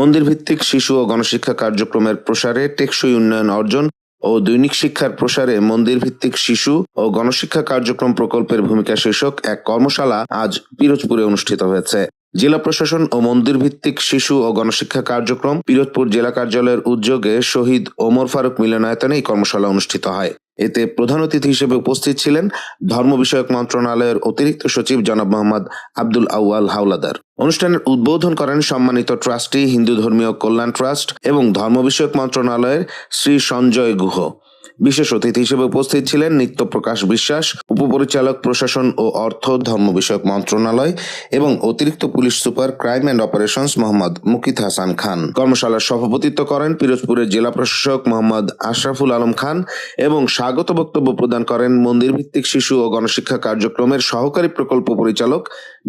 মন্দির ভিত্তিক শিশু ও গণশিক্ষা কার্যক্রমের প্রসারে টেকসই উন্নয়ন অর্জন ও দৈনিক শিক্ষার প্রসারে মন্দির ভিত্তিক শিশু ও গণশিক্ষা কার্যক্রম প্রকল্পের ভূমিকা শীর্ষক এক কর্মশালা আজ পিরোজপুরে অনুষ্ঠিত হয়েছে। জেলা প্রশাসন ও মন্দির ভিত্তিক শিশু ও গণশিক্ষা কার্যক্রম পিরোজপুর জেলা কার্যালয়ের উদ্যোগে শহীদ ওমর ফারুক মিলনায়তনে এই কর্মশালা অনুষ্ঠিত হয়। এতে প্রধান অতিথি হিসেবে উপস্থিত ছিলেন ধর্ম বিষয়ক মন্ত্রণালয়ের অতিরিক্ত সচিব জনাব মোহাম্মদ আব্দুল আউয়াল হাওলাদার। অনুষ্ঠানের উদ্বোধন করেন সম্মানিত ট্রাস্টি, হিন্দু ধর্মীয় কল্যাণ ট্রাস্ট এবং ধর্ম বিষয়ক মন্ত্রণালয়ের শ্রী সঞ্জয় গুহ। বিশেষ অতিথি হিসেবে উপস্থিত ছিলেন নিত্যপ্রকাশ বিশ্বাস, উপপরিচালক প্রশাসন ও অর্থ ধর্ম বিষয়ক মন্ত্রণালয় এবং অতিরিক্ত police super crime and operations Mohammad Mukit Hasan Khan. কর্মশালার সভাপতিত্ব করেন পিরোজপুরের জেলা প্রশাসক মোহাম্মদ আশরাফুল আলম খান এবং স্বাগত বক্তব্য প্রদান করেন মন্দির ভিত্তিক শিশু ও গণশিক্ষা কার্যক্রমের সহকারী প্রকল্প পরিচালক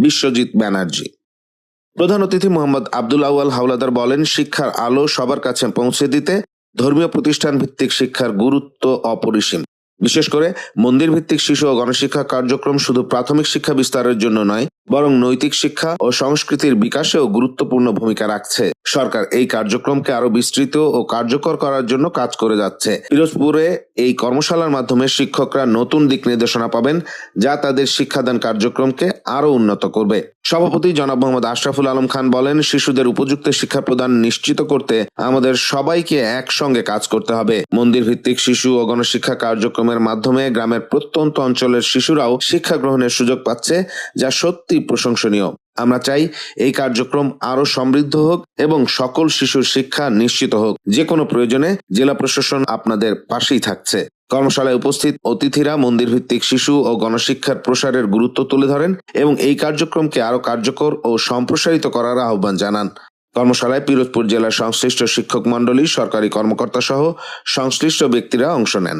বিশ্বজিৎ ব্যানার্জি। প্রধান অতিথি মোহাম্মদ আব্দুল আউয়াল হাওলাদার বলেন, শিক্ষার আলো সবার কাছে পৌঁছে দিতে ধর্মীয় প্রতিষ্ঠান ভিত্তিক শিক্ষার গুরুত্ব অপরিসীম। বিশেষ করে মন্দির ভিত্তিক শিশু ও গণশিক্ষা কার্যক্রম শুধু প্রাথমিক শিক্ষা বিস্তারের জন্য নয়, বরং নৈতিক শিক্ষা ও সংস্কৃতির বিকাশেও গুরুত্বপূর্ণ ভূমিকা রাখছে। সরকার এই কার্যক্রমকে আরও বিস্তৃত ও কার্যকর করার জন্য কাজ করে যাচ্ছে। পিরোজপুরে এই কর্মশালার মাধ্যমে শিক্ষকরা নতুন দিক নির্দেশনা পাবেন, যা তাদের শিক্ষাদান কার্যক্রমকে আরও উন্নত করবে। সভাপতি জনাব মোহাম্মদ আশরাফুল আলম খান বলেন, শিশুদের উপযুক্ত শিক্ষা প্রদান নিশ্চিত করতে আমাদের সবাইকে একসঙ্গে কাজ করতে হবে। মন্দির ভিত্তিক শিশু ও গণশিক্ষা কার্যক্রমের মাধ্যমে গ্রামের প্রত্যন্ত অঞ্চলের শিশুরাও শিক্ষা গ্রহণের সুযোগ পাচ্ছে, যা সত্যি প্রশংসনীয়। আমরা চাই এই কার্যক্রম আরও সমৃদ্ধ হোক এবং সকল শিশুর শিক্ষা নিশ্চিত হোক। যে কোনো প্রয়োজনে জেলা প্রশাসন আপনাদের পাশেই থাকছে। কর্মশালায় উপস্থিত অতিথিরা মন্দির ভিত্তিক শিশু ও গণশিক্ষার প্রসারের গুরুত্ব তুলে ধরেন এবং এই কার্যক্রমকে আরও কার্যকর ও সম্প্রসারিত করার আহ্বান জানান। কর্মশালায় পিরোজপুর জেলার সংশ্লিষ্ট শিক্ষক মণ্ডলী, সরকারি কর্মকর্তা সহ সংশ্লিষ্ট ব্যক্তিরা অংশ নেন।